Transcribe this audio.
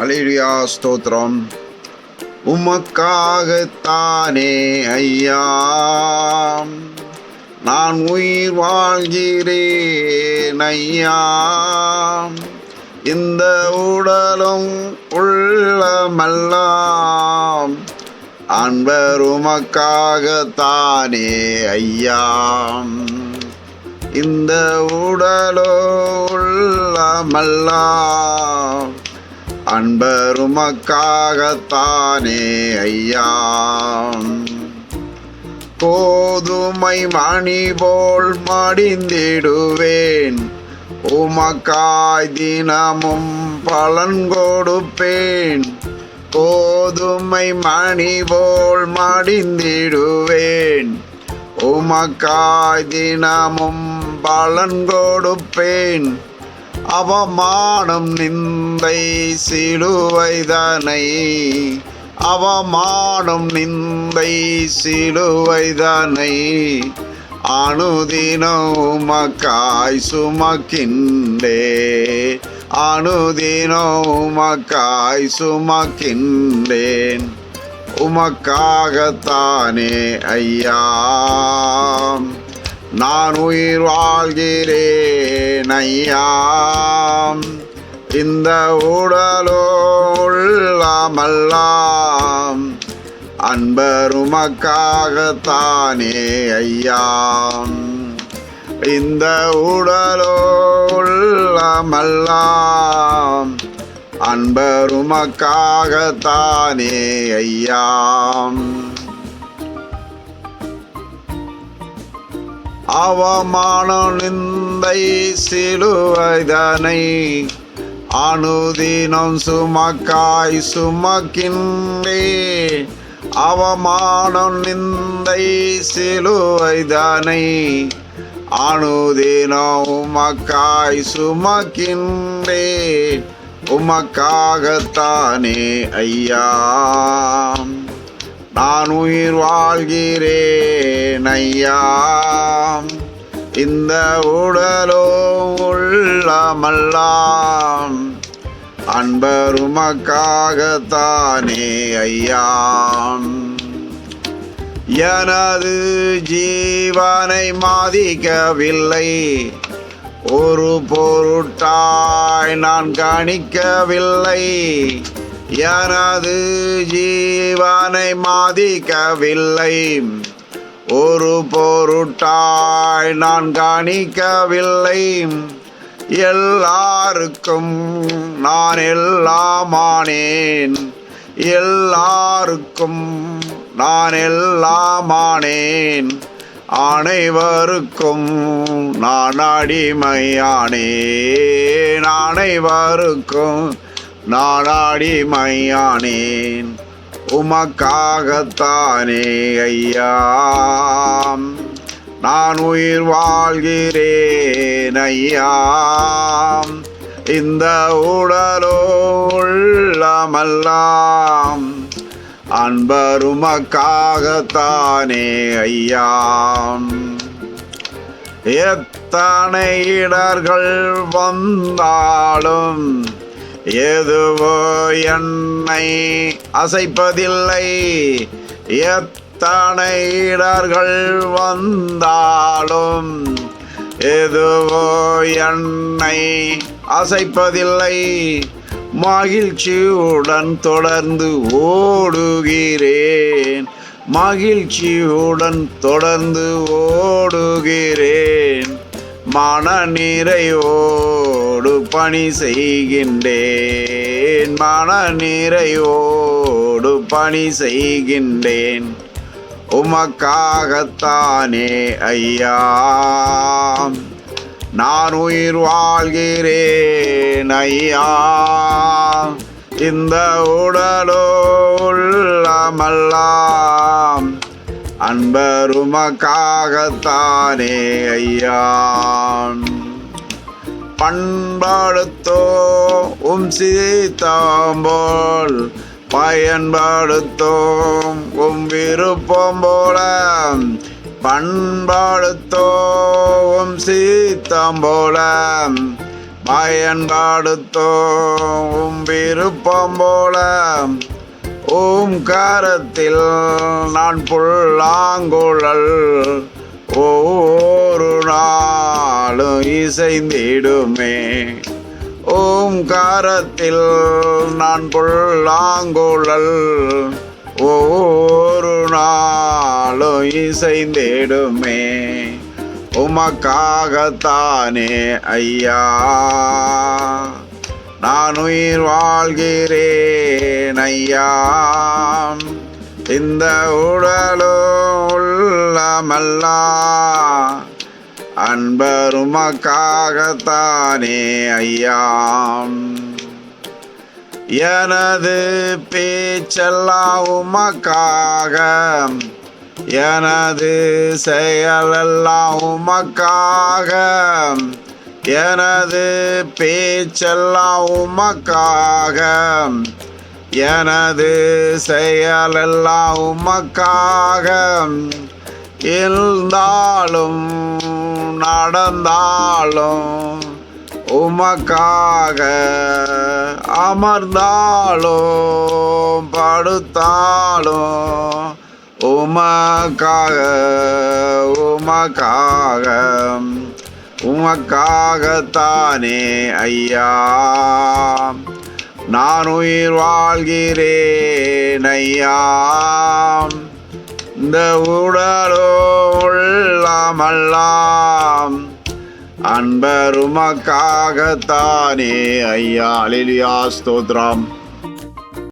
அலிரியா ஸ்தோத்திரம். உமக்காகத்தானே ஐயா. நான் உயிர் வாழ்கிறேன் ஐயா. இந்த உடலும் உள்ளமெல்லாம் அன்பர் உமக்காகத்தானே ஐயா. இந்த உடலோ உள்ளமெல்லாம் அன்பருமக்காகத்தானே ஐயா. கோதுமை மணி போல் மடிந்திடுவேன். உமக்காய் தினமும் பலன் கொடுப்பேன். கோதுமை மணி போல் மடிந்திடுவேன். உமக்காய் தினமும் பலன் கொடுப்பேன். அவமானம் நிந்தை சிலுவைதனை அவமானம் நிந்தை சிலுவைதனை அனுதினம் உமக்காய் சுமக்கின்றே. அனுதினம் உமக்காய் சுமக்கின்றேன். உமக்காகத்தானே ஐயா. நான் உயிர் வாழ்கிறேன் ஐயா இந்த உடலோல்லாமல்லாம் அன்பருமக்காகத்தானே அன்பர் ஐயா. இந்த உடலோ உள்ளமெல்லாம் அன்பர் அவமான நிந்தை சிலுவைதனை. அனுதினம் சுமக்காய் சுமக்கின்றே. அவமானம் நிந்தை சிலுவைதனை. அனுதினம் உமக்காய் சுமக்கின்றே. உமக்காகத்தானே ஐயா. நான் உயிர் வாழ்கிறேன் ஐயா. இந்த உடலோ உள்ளமல்லாம் அன்பர் உமக்காகத்தானே ஐயா. எனது ஜீவனை மாதிக்கவில்லை. ஒரு பொருட்டாய் நான் கணிக்கவில்லை. எனது ஜீவனை மாதிக்கவில்லை. ஒரு பொருட்டாய் நான் கணிக்கவில்லை. எல்லாருக்கும் நான் எல்லாமானேன். எல்லாருக்கும் நான் எல்லாமானேன். அனைவருக்கும் நான் அடிமையானேன். அனைவருக்கும் நாடாடி மையானேன் உமக்காகத்தானே ஐயா. நான் உயிர் வாழ்கிறேன் ஐயா. இந்த உடலோ அன்பருமக்காகத்தானே ஐயா. எத்தனை இடர்கள் வந்தாலும் எதுவோ என்னை அசைப்பதில்லை. எத்தனை இடர்கள் வந்தாலும் எதுவோ என்னை அசைப்பதில்லை. மகிழ்ச்சியுடன் தொடர்ந்து ஓடுகிறேன். மகிழ்ச்சியுடன் தொடர்ந்து ஓடுகிறேன். மன நிறைவோடு பணி செய்கின்றேன். மன நிறையோடு பணி செய்கின்றேன். உமக்காகத்தானே ஐயா. நான் உயிர் வாழ்கிறேன் ஐயா. இந்த உடலோ உள்ளமெல்லாம் அன்பர் ஐயா. பண்பாடுத்தோ உம் சீத்தாம்போல் பயன்படுத்தோம் உம் விருப்பம் போல. பண்பாடுத்தோம் சீத்தம் போல பயன்படுத்தோம் விருப்பம் போல. ஓம் கரத்தில் நான் புல்லாங்குழல். ஓ ஒரு நாள் இசைந்திடுமே ஓம்காரத்தில் நான் புல்லாங்குழல். ஒவ்வொரு நாளும் இசைந்திடுமே உமக்காகத்தானே ஐயா. நான் உயிர் வாழ்கிறேன் ஐயா. இந்த உடலோ உள்ளமல்லா. அன்பருமக்காகத்தானே ஐயாம். எனது பேச்செல்லாம் உமக்காக எனது செயலெல்லாம் உமக்காக எனது பேச்செல்லாம் உமக்காக எனது செயலெல்லாம் உமக்காக இருந்தாலும் நடந்தாலும் உமக்காக அமர்ந்தாலும் படுத்தாலும் உமக்காக உமக்காக உமக்காகத்தானே ஐயா. நான் உயிர் வாழ்கிறேன் ஐயா. இந்த உடலோ உள்ளமல்லா அன்பருமக்காகத்தானே ஐயா அலிலியா ஸ்தோத்ரம்.